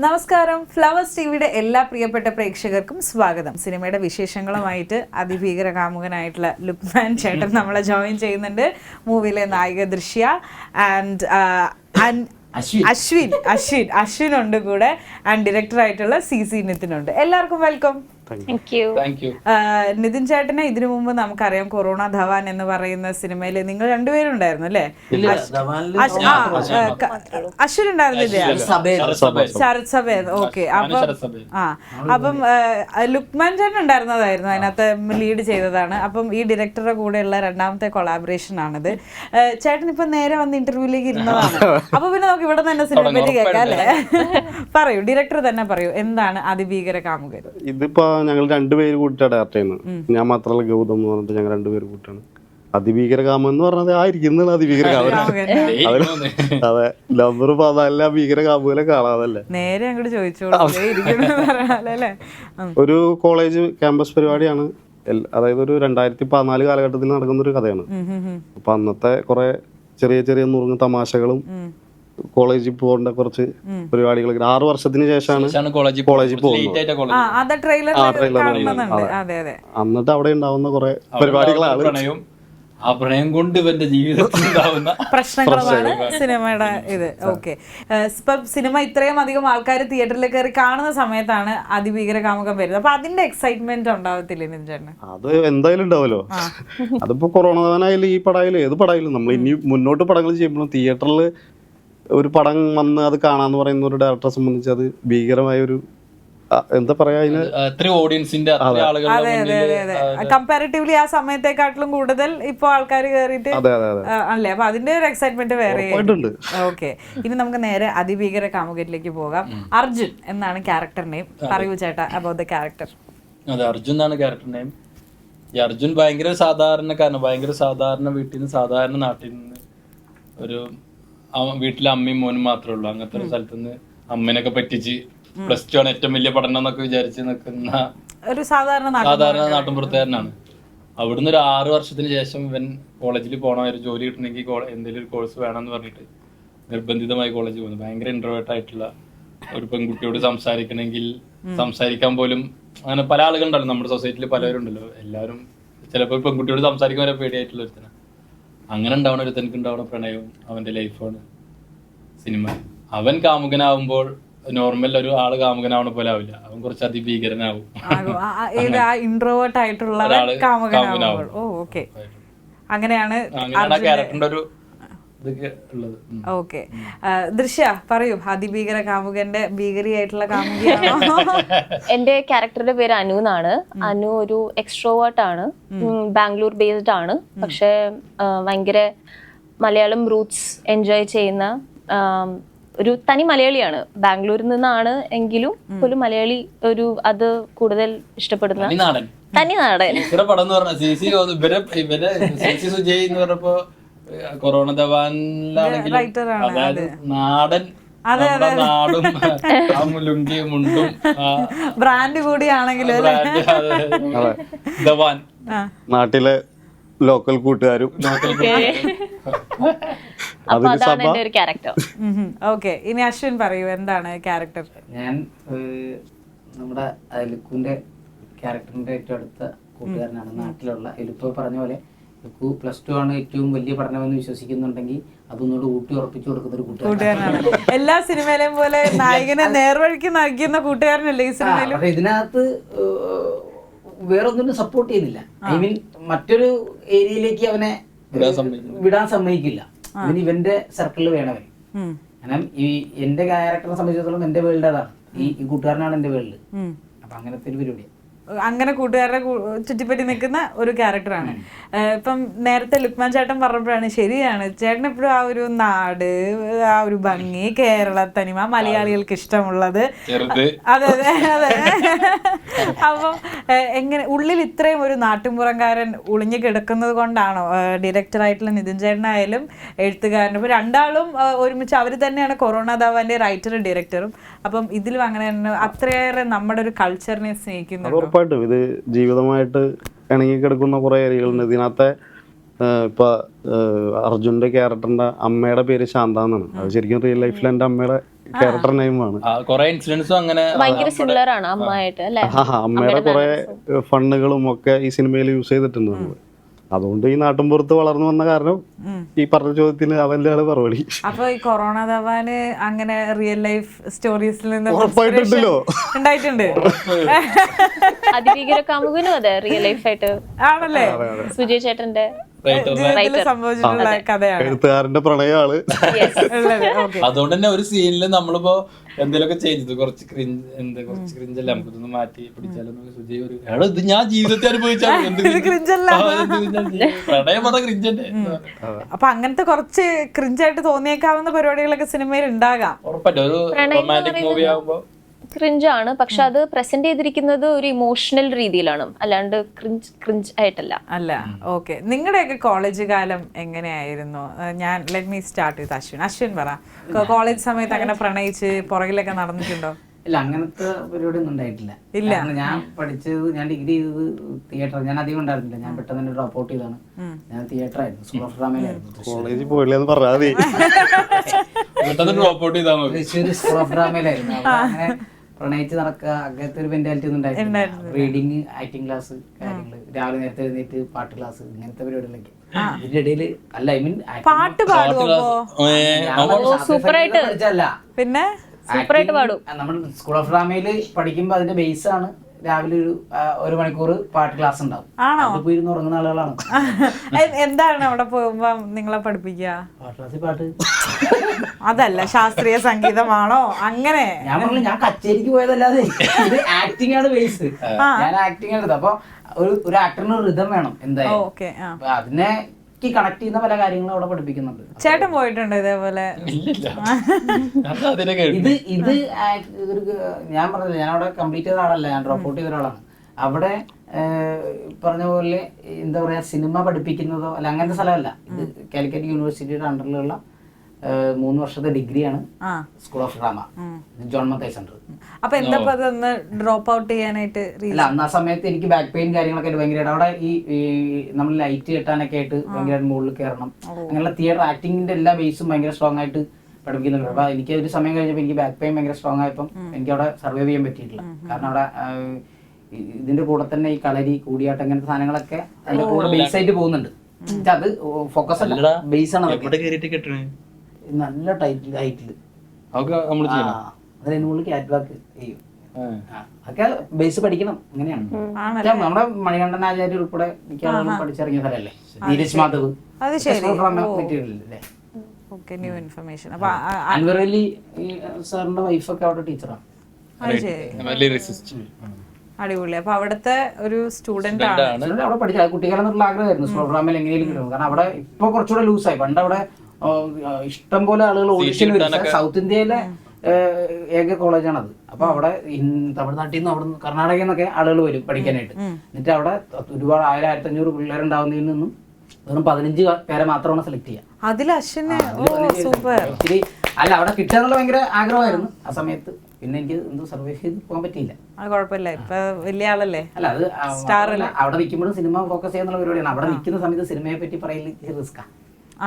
നമസ്കാരം. ഫ്ലവേഴ്സ് ടിവിയുടെ എല്ലാ പ്രിയപ്പെട്ട പ്രേക്ഷകർക്കും സ്വാഗതം. സിനിമയുടെ വിശേഷങ്ങളുമായിട്ട് അതിഭീകര കാമുകനായിട്ടുള്ള ലുക്മാൻ ചേട്ടൻ നമ്മളെ ജോയിൻ ചെയ്യുന്നുണ്ട്. മൂവിയിലെ നായിക ദൃശ്യ ആൻഡ് അശ്വിൻ. അശ്വിൻ അശ്വിൻ അശ്വിൻ ഉണ്ട് കൂടെ. ആൻഡ് ഡയറക്ടർ ആയിട്ടുള്ള സി സി നിത്തിനുണ്ട്. എല്ലാവർക്കും വെൽക്കം നിതിൻ ചേട്ടനെ ഇതിനു മുമ്പ് നമുക്കറിയാം കൊറോണ ധവാൻ എന്ന് പറയുന്ന സിനിമയിൽ നിങ്ങൾ രണ്ടുപേരും ഉണ്ടായിരുന്നു അല്ലേ? ഇല്ല, അശ്- ധവാനിൽ അശ്- ആ, ആ, ക- അശ്വിൻ ഉണ്ടായിരുന്നില്ല ശരത് സഭ ഓക്കെ. അപ്പം. ആ അപ്പം ലുക്മാൻ ചേട്ടൻ ഉണ്ടായിരുന്നതായിരുന്നു. അതിനകത്ത് ലീഡ് ചെയ്തതാണ്. അപ്പം ഈ ഡയറക്ടറുടെ കൂടെയുള്ള രണ്ടാമത്തെ കൊളാബറേഷൻ ആണിത്. ചേട്ടൻ ഇപ്പൊ നേരെ വന്ന് ഇന്റർവ്യൂലേക്ക് ഇരുന്നതാണ്. അപ്പൊ പിന്നെ നമുക്ക് ഇവിടെ തന്നെ സിനിമ പറ്റി കേൾക്കാം അല്ലേ? പറയൂ ഡയറക്ടർ തന്നെ പറയൂ. എന്താണ് അതിഭീകര കാമുകൻ ഇതിപ്പോ ഞങ്ങൾ രണ്ടുപേര് കൂട്ടിയാണ് ഡയറക്റ്റ് ചെയ്യുന്നത് ഞാൻ മാത്രമല്ല ഗൗതം എന്ന് പറഞ്ഞിട്ട് ഞങ്ങൾ രണ്ടുപേര് കൂട്ടാണ് അതിഭീകര കാമം എന്ന് പറഞ്ഞത് ആ ഇരിക്കുന്നത് അതിഭീകര അതെ. നമ്പർ പതിനാലിലെ ഭീകരകാമുകളെ ഭീകര കാണാതല്ലേ. നേരെ അങ്ങോട്ട് ചോദിച്ചോളൂ. ഒരു കോളേജ് ക്യാമ്പസ് പരിപാടിയാണ്. അതായത് ഒരു രണ്ടായിരത്തി പതിനാല് കാലഘട്ടത്തിൽ നടക്കുന്ന ഒരു കഥയാണ്. അപ്പൊ അന്നത്തെ കുറെ ചെറിയ ചെറിയ നുറുങ്ങ് തമാശകളും കോളേജിൽ പോകേണ്ട കുറച്ച് പരിപാടികൾ ആറു വർഷത്തിന് ശേഷമാണ് കോളേജിൽ പോകുന്നത്. ആ ട്രെയിലർ എന്നിട്ട് അവിടെ ഉണ്ടാവുന്ന കുറെ പരിപാടികളാണ്. പ്രണയം ആ പ്രണയം കൊണ്ട് ഇവന്റെ ജീവിതത്തിൽ പ്രശ്നങ്ങളാണ് സിനിമയുടെ ഇത്. ഓക്കെ. ഇപ്പൊ സിനിമ ഇത്രയും അധികം ആൾക്കാർ തിയേറ്ററിൽ കയറി കാണുന്ന സമയത്താണ് അതിഭീകര കാമുകം വരുന്നത്. അപ്പൊ അതിന്റെ എക്സൈറ്റ്മെന്റ് ഉണ്ടാവത്തില്ലേ നിഞ്ചേട്ടന് അത് എന്തായാലും ഉണ്ടാവല്ലോ. അതിപ്പോ കൊറോണ താനായാലും ഈ പടായാലും ഏത് പടായാലും നമ്മൾ ഇനി മുന്നോട്ട് പടങ്ങൾ ചെയ്യുമ്പോഴും തിയേറ്ററിൽ ഒരു പടം വന്ന് അത് കാണാന്ന് പറയുന്ന ഒരു ഡയറക്ടറെ സംബന്ധിച്ച് അത് ഭീകരമായ ഒരു എന്താ പറയാ ഓഡിയൻസിന്റെ കമ്പാരിറ്റീവ്ലി ആ സമയത്തെക്കാട്ടിലും കൂടുതൽ ഇപ്പൊ ആൾക്കാർ കയറിയിട്ട് അതെ അതെ അതെ. ആ, അല്ലേ? അപ്പൊ അതിന്റെ ഒരു എക്സൈറ്റ്മെന്റ് വേറെ. ഓക്കെ. ഇനി നമുക്ക് നേരെ അതിഭീകര കാമുകറ്റിലേക്ക് പോകാം. അർജുൻ എന്നാണ് ക്യാരക്ടർ നെയിം പറയൂ ചേട്ടാ അബൌട്ട് ദ ക്യാരക്ടർ അതെ അർജുൻ എന്നാണ് ക്യാരക്ടർ നെയിം ഈ അർജുൻ ഭയങ്കര സാധാരണക്കാരന് ഭയങ്കര സാധാരണ വീട്ടിൽ നിന്ന് സാധാരണ നാട്ടിൽ നിന്ന് ഒരു വീട്ടിലെ അമ്മയും മോനും മാത്രമേ ഉള്ളൂ. അങ്ങനത്തെ ഒരു സ്ഥലത്ത് നിന്ന് അമ്മേനൊക്കെ പറ്റിച്ച് പ്ലസ് ടു ആണ് ഏറ്റവും വലിയ പഠനം എന്നൊക്കെ വിചാരിച്ച് നിൽക്കുന്ന ഒരു സാധാരണ നാട്ടിൻ സാധാരണ നാട്ടിൻപുറത്തുകാരനാണ്. അവിടുന്ന് ഒരു ആറു വർഷത്തിന് ശേഷം ഇവൻ കോളേജിൽ പോകണം ഒരു ജോലി കിട്ടണമെങ്കിൽ എന്തെങ്കിലും ഒരു കോഴ്സ് വേണമെന്ന് പറഞ്ഞിട്ട് നിർബന്ധിതമായി കോളേജിൽ പോകുന്നു ഭയങ്കര ഇൻട്രോവേർട്ട് ആയിട്ടുള്ള ഒരു പെൺകുട്ടിയോട് സംസാരിക്കണമെങ്കിൽ സംസാരിക്കാൻ പോലും അങ്ങനെ പല ആളുകളുണ്ടല്ലോ. നമ്മുടെ സൊസൈറ്റിയിൽ പലവരുണ്ടല്ലോ. എല്ലാവരും ചിലപ്പോൾ പെൺകുട്ടിയോട് സംസാരിക്കാൻ വരെ പേടിയായിട്ടുള്ള ഒരുത്തന. അങ്ങനെ ഉണ്ടാവണ ഒരു തനിക്ക് ഉണ്ടാവണ പ്രണയവും അവന്റെ ലൈഫാണ്. സിനിമ. അവൻ കാമുകനാവുമ്പോൾ നോർമൽ ഒരു ആൾ കാമുകനാവണ പോലെ ആവില്ല. അവൻ കുറച്ച് അതിഭീകരനാവും. ഇൻട്രോവേർട്ട് ആയിട്ടുള്ള കാമുകനാവും. അങ്ങനെയാണ് അങ്ങനെയാണ് ആ ക്യാരക്ടറിന്റെ ഒരു ഇതൊക്കെ ഉള്ളത്. ഉം. ഓക്കെ. ദൃശ്യ പറയൂ. അതിഭീകര കാമുകന്റെ ഭീകരിയായിട്ടുള്ള കാമുകിയാണോ? എന്റെ ക്യാരക്ടറുടെ പേര് അനു എന്നാണ്. അനു ഒരു എക്സ്ട്രോവേർട്ട് ആണ്. ബാംഗ്ലൂർ ബേസ്ഡ് ആണ്. പക്ഷെ ഭയങ്കര മലയാളം റൂട്ട്സ് എൻജോയ് ചെയ്യുന്ന ഒരു തനി മലയാളിയാണ്. ബാംഗ്ലൂരിൽ നിന്നാണ് എങ്കിലും ഒരു മലയാളി ഒരു അത് കൂടുതൽ ഇഷ്ടപ്പെടുന്ന തനി നാടൻ. കൊറോണ ധവാനിലാണെങ്കിലും അതായത് നാടൻ നാടും മുണ്ടും ബ്രാൻഡ് കൂടിയാണെങ്കിലും ധവാൻ. നാട്ടിലെ ലോക്കൽ കൂട്ടുകാരും. ഓക്കെ ഇനി അശ്വിൻ പറയൂ എന്താണ് ക്യാരക്ടർ ഞാൻ നമ്മുടെ അലുക്കുന്റെ ക്യാരക്ടറിന്റെ ഏറ്റവും അടുത്ത കൂട്ടുകാരനാണ്. നാട്ടിലുള്ള ലുക്കു പറഞ്ഞ പോലെ ലുക്കു പ്ലസ് ടു ആണ് ഏറ്റവും വലിയ പഠനമെന്ന് വിശ്വസിക്കുന്നുണ്ടെങ്കിൽ അതൊന്നുകൂടെ ഊട്ടി ഉറപ്പിച്ചു കൊടുക്കുന്ന ഒരു കൂട്ടുകാരൻ കൂട്ടുകാരനാണ്. എല്ലാ സിനിമയിലെയും പോലെ നായകനെ നേർവഴിക്ക് നയിക്കുന്ന കൂട്ടുകാരനല്ലേ ഈ സിനിമയിലും? പക്ഷെ ഇതിനകത്ത് വേറൊന്നിനും സപ്പോർട്ട് ചെയ്യുന്നില്ല. ഐ മീൻ മറ്റൊരു ഏരിയയിലേക്ക് അവനെ വിടാൻ സമ്മതിക്കില്ല. ഇനി ഇതിന് ഇവന്റെ സർക്കിളിൽ വേണവൻ. കാരണം ഈ എന്റെ ക്യാരക്ടറിനെ സംബന്ധിച്ചിടത്തോളം എന്റെ വേൾഡ് അതാണ്. ഈ കൂട്ടുകാരനാണ് എന്റെ വേൾഡ്. അപ്പൊ അങ്ങനത്തെ ഒരു പരിപാടിയാണ് അങ്ങനെ കൂട്ടുകാരുടെ ചുറ്റിപ്പറ്റി നിൽക്കുന്ന ഒരു ക്യാരക്ടറാണ് ഇപ്പം നേരത്തെ ലുക്മാൻ ചേട്ടൻ പറഞ്ഞപ്പോഴാണ് ശരിയാണ്. ചേട്ടൻ എപ്പോഴും ആ ഒരു നാട് ആ ഒരു ഭംഗി കേരള തനിമ മലയാളികൾക്ക് ഇഷ്ടമുള്ളത്. അതെ അതെ അതെ. അപ്പം എങ്ങനെ ഉള്ളിൽ ഇത്രയും ഒരു നാട്ടുമ്പുറംകാരൻ ഒളിഞ്ഞു കിടക്കുന്നത് കൊണ്ടാണോ? ഡയറക്ടറായിട്ടുള്ള നിതിൻ ചേട്ടനായാലും എഴുത്തുകാരനും. ഇപ്പൊ രണ്ടാളും ഒരുമിച്ച് അവർ തന്നെയാണ് കൊറോണ ദാവാന്റെ റൈറ്ററും ഡയറക്ടറും അപ്പം ഇതിലും അങ്ങനെ തന്നെ അത്രയേറെ നമ്മുടെ ഒരു കൾച്ചറിനെ സ്നേഹിക്കുന്നുണ്ടോ? ഉറപ്പായിട്ടും. ഇത് ജീവിതമായിട്ട് ഇണങ്ങി കിടക്കുന്ന കുറെ ഏരിയകളുണ്ട് ഇതിനകത്തെ ഇപ്പൊ അർജുന്റെ ക്യാരക്ടറിന്റെ അമ്മയുടെ പേര് ശാന്ത എന്നാണ് അത് ശരിക്കും റിയൽ ലൈഫിൽ എന്റെ അമ്മയുടെ ക്യാരക്ടർ നെയിമാണ് കൊറേ ഇൻസിഡൻസും അങ്ങനെ ഭയങ്കര സിമിലർ ആണ് അമ്മയായിട്ട് അല്ലെ? ആ അമ്മയുടെ കുറെ ഫണ്ടുകളും ഒക്കെ ഈ സിനിമയിൽ യൂസ് ചെയ്തിട്ടുണ്ട് നമ്മൾ. അതുകൊണ്ട് ഈ നാട്ടിൻപുറത്ത് വളർന്നു വന്ന കാരണം ഈ പറഞ്ഞ ചോദ്യത്തിന് അതല്ലാണ് മറുപടി. അപ്പൊ ഈ കൊറോണ തവാന് അങ്ങനെ റിയൽ ലൈഫ് സ്റ്റോറീസിൽ നിന്ന് ഉറപ്പായിട്ടുണ്ടല്ലോ. ഉണ്ടായിട്ടുണ്ട്. അതിഭീകര കാമുകനും അതെ റിയൽ ലൈഫ് ആയിട്ട്. ആണല്ലേ? സുജയ് ചേട്ടന്റെ സംഭവിച്ചിട്ടുള്ള കഥയാണ്. എഴുത്തുകാരന്റെ പ്രണയമാണ്. അതുകൊണ്ട് തന്നെ ഒരു സീനിൽ നമ്മളിപ്പോ എന്തെങ്കിലുമൊക്കെ ചെയ്തത് കുറച്ച് ക്രിഞ്ച് എന്താ കുറച്ച് ക്രിഞ്ചല്ല നമുക്ക് ഇതൊന്ന് മാറ്റി പിടിച്ചാലും സുജയ് ഒരു എടാ ഇത് ഞാൻ ജീവിതത്തെ അനുഭവിച്ചാണ് അപ്പൊ അങ്ങനത്തെ കുറച്ച് ക്രിഞ്ചായിട്ട് തോന്നിയേക്കാവുന്ന പരിപാടികളൊക്കെ സിനിമയിൽ ഉണ്ടാകാം. ഉറപ്പല്ല ഒരു റൊമാന്റിക് മൂവി ആകുമ്പോ ക്രിഞ്ച് ആണ്. പക്ഷെ അത് പ്രസന്റ് ചെയ്തിരിക്കുന്നത് ഒരു ഇമോഷണൽ രീതിയിലാണ്. അല്ലാണ്ട് ക്രിഞ്ച് ക്രിഞ്ച് ആയിട്ടല്ല. അല്ല. ഓക്കെ. നിങ്ങളുടെയൊക്കെ കോളേജ് കാലം എങ്ങനെയായിരുന്നു? ഞാൻ ലെറ്റ് മീ സ്റ്റാർട്ട് ചെയ്ത് അശ്വിൻ. അശ്വിൻ പറ. കോളേജ് സമയത്ത് അങ്ങനെ പ്രണയിച്ച് പുറകിലൊക്കെ നടന്നിട്ടുണ്ടോ? ഇല്ല അങ്ങനത്തെ പരിപാടി ഒന്നും ഉണ്ടായിട്ടില്ല. ഇല്ല. ഞാൻ പഠിച്ചത് ഞാൻ ഡിഗ്രി ചെയ്തത് തിയേറ്റർ ഞാൻ അധികം ഉണ്ടായിരുന്നില്ല. ഞാൻ പെട്ടെന്ന് തന്നെ ഡ്രോപ്പ് ഔട്ട് ചെയ്താണ് ഞാൻ തിയേറ്റർ ആയിരുന്നു. സ്കൂൾ ഓഫ് ഡ്രാമയിലായിരുന്നു കോളേജിൽ പോയില്ലെന്ന് പറഞ്ഞാൽ മതി. പെട്ടെന്ന് ഡ്രോപ്പ് ഔട്ട് ചെയ്താൽ മതി. സ്കൂൾ ഓഫ് ഡ്രാമയിലായിരുന്നു അങ്ങനെ പ്രണയിച്ച് നടക്കുക അങ്ങനത്തെ ഒരു മെന്റാലിറ്റി ഒന്നും ഉണ്ടായിട്ടില്ല. റീഡിങ് ആക്ടിങ് ക്ലാസ് കാര്യങ്ങൾ. രാവിലെ നേരത്തെ എഴുന്നേറ്റ് പാട്ട് ക്ലാസ് ഇങ്ങനത്തെ പരിപാടികളൊക്കെ. ഇതിന്റെ ഇടയിൽ അല്ല ഐ മീൻ പാട്ട് പാടുമോ പിന്നെ നമ്മൾ സ്കൂൾ ഓഫ് ഡ്രാമയിൽ പഠിക്കുമ്പോ അതിന്റെ ബേസ് ആണ് രാവിലെ ഒരു ഒരു മണിക്കൂർ പാട്ട് ക്ലാസ് ഉണ്ടാവും. ആണോ? പോയി ഇരുന്ന് ഉറങ്ങുന്ന ആളുകളാണ്. എന്താണ് അവിടെ പോകുമ്പോ നിങ്ങളെ പഠിപ്പിക്കുക? പാട്ട് ക്ലാസ്സിൽ പാട്ട്. അതല്ല ശാസ്ത്രീയ സംഗീതമാണോ? അങ്ങനെ. ഞാൻ പറഞ്ഞു ഞാൻ കച്ചേരിക്ക് പോയതല്ലാതെ ഇത് ആക്ടിംഗ് ആണ് ബേസ് ഞാൻ ആക്ടിംഗ് ആണ് അപ്പൊ ഒരു ഒരു ആക്ടറിന് റിതം വേണം എന്തായാലും. ഓക്കെ അപ്പൊ കണക്ട് ചെയ്യുന്ന പല കാര്യങ്ങളും അവിടെ പഠിപ്പിക്കുന്നുണ്ട്. ചേട്ടൻ പോയിട്ടുണ്ട് ഇതേപോലെ? ഇത് ഇത് ഞാൻ പറഞ്ഞില്ല ഞാൻ അവിടെ കംപ്ലീറ്റ് ചെയ്ത ആളല്ല ഞാൻ ഡ്രോപ്പ് ഔട്ട് ചെയ്ത ഒരാളാണ്. അവിടെ പറഞ്ഞ പോലെ എന്താ പറയാ സിനിമ പഠിപ്പിക്കുന്നതോ അല്ല അങ്ങനത്തെ സ്ഥലമല്ല. ഇത് കാലിക്കറ്റ് യൂണിവേഴ്സിറ്റിയുടെ അണ്ടറിലുള്ള മൂന്ന് വർഷത്തെ ഡിഗ്രിയാണ് school of drama John Mathai centre അപ്പൊ എന്താ ഡ്രോപ്പ് ഔട്ട് ചെയ്യാനായിട്ട് അല്ല അന്ന് ആ സമയത്ത് എനിക്ക് ബാക്ക് പെയിൻ കാര്യങ്ങളൊക്കെ ആയിട്ട് ഭയങ്കരമായിട്ട്. അവിടെ ഈ നമ്മൾ ലൈറ്റ് കെട്ടാനൊക്കെ ആയിട്ട് ഭയങ്കരമായിട്ട് മുകളിൽ കയറണം. അങ്ങനെയുള്ള തിയേറ്റർ ആക്ടിങ്ങിന്റെ എല്ലാ ബേസും ഭയങ്കര സ്ട്രോങ് ആയിട്ട് പഠിപ്പിക്കുന്നുണ്ട്. അപ്പൊ എനിക്ക് ഒരു സമയം കഴിഞ്ഞപ്പോൾ എനിക്ക് ബാക്ക് പെയിൻ ഭയങ്കര സ്ട്രോങ് ആയപ്പോൾ എനിക്ക് അവിടെ സർവൈവ് ചെയ്യാൻ പറ്റിയിട്ടില്ല. കാരണം അവിടെ ഇതിന്റെ കൂടെ തന്നെ ഈ കളരി കൂടിയാട്ടം അങ്ങനത്തെ സാധനങ്ങളൊക്കെ അതിന്റെ കൂടെ ബേസ് ആയിട്ട് പോകുന്നുണ്ട്. അത് ഫോക്കസ് അല്ല. ബേസ് ആണ് നല്ല ടൈറ്റിൽ ഹൈറ്റിൽ അതിന് മുകളിൽ ക്യാറ്റ് ചെയ്യും. ബേസ് പഠിക്കണം അങ്ങനെയാണ് നമ്മുടെ മണികണ്ഠൻ ആചാര്യ ഉൾപ്പെടെ മിക്ക ആളുകളും പഠിച്ചിറങ്ങിയ സ്ഥലല്ലേ നീരജ് മാധവ്. ന്യൂ ഇൻഫർമേഷൻ അൻവർ അലി സാറിന്റെ വൈഫൊക്കെ അവിടെ ടീച്ചറാണ് അടിപൊളി. അപ്പൊ അവിടുത്തെ ഒരു സ്റ്റുഡന്റ് ആണ്. അവിടെ പഠിച്ച കുട്ടികളെന്നുള്ള ആഗ്രഹമായിരുന്നു. പ്രോഗ്രാമിൽ എങ്ങനെയും കിട്ടും. കാരണം അവിടെ ഇപ്പൊ കുറച്ചുകൂടെ ലൂസായി പണ്ട് അവിടെ ഇഷ്ടം പോലെ ആളുകൾ ഓഡിഷൻ വരും. സൗത്ത് ഇന്ത്യയിലെ ഏക കോളേജാണത്. അപ്പൊ അവിടെ തമിഴ്നാട്ടിൽ നിന്ന് അവിടെ നിന്ന് കർണാടകയിൽ നിന്നൊക്കെ ആളുകൾ വരും പഠിക്കാനായിട്ട്. എന്നിട്ട് അവിടെ ഒരുപാട് ആയിരം ആയിരത്തി അഞ്ഞൂറ് പിള്ളേരുണ്ടാവുന്നതിൽ നിന്നും വെറും പതിനഞ്ച് പേരെ മാത്രമാണ് സെലക്ട് ചെയ്യുക അതിൽ അശ്വിന് സൂപ്പർ. ഇച്ചിരി അല്ല അവിടെ കിട്ടാനുള്ള ഭയങ്കര ആഗ്രഹമായിരുന്നു ആ സമയത്ത്. പിന്നെ എനിക്ക് എന്തോ സർവൈവ് ചെയ്ത് പോകാൻ പറ്റിയില്ല. അത് കുഴപ്പമില്ല. ഇപ്പൊ വലിയ ആളല്ലേ? അല്ല അത് സ്റ്റാർ അല്ല? അവിടെ നിൽക്കുമ്പോഴും സിനിമ ഫോക്കസ് ചെയ്യാന്നുള്ള പരിപാടിയാണ്. അവിടെ നിൽക്കുന്ന സമയത്ത് സിനിമയെ പറ്റി പറയൽ റിസ്ക്കാ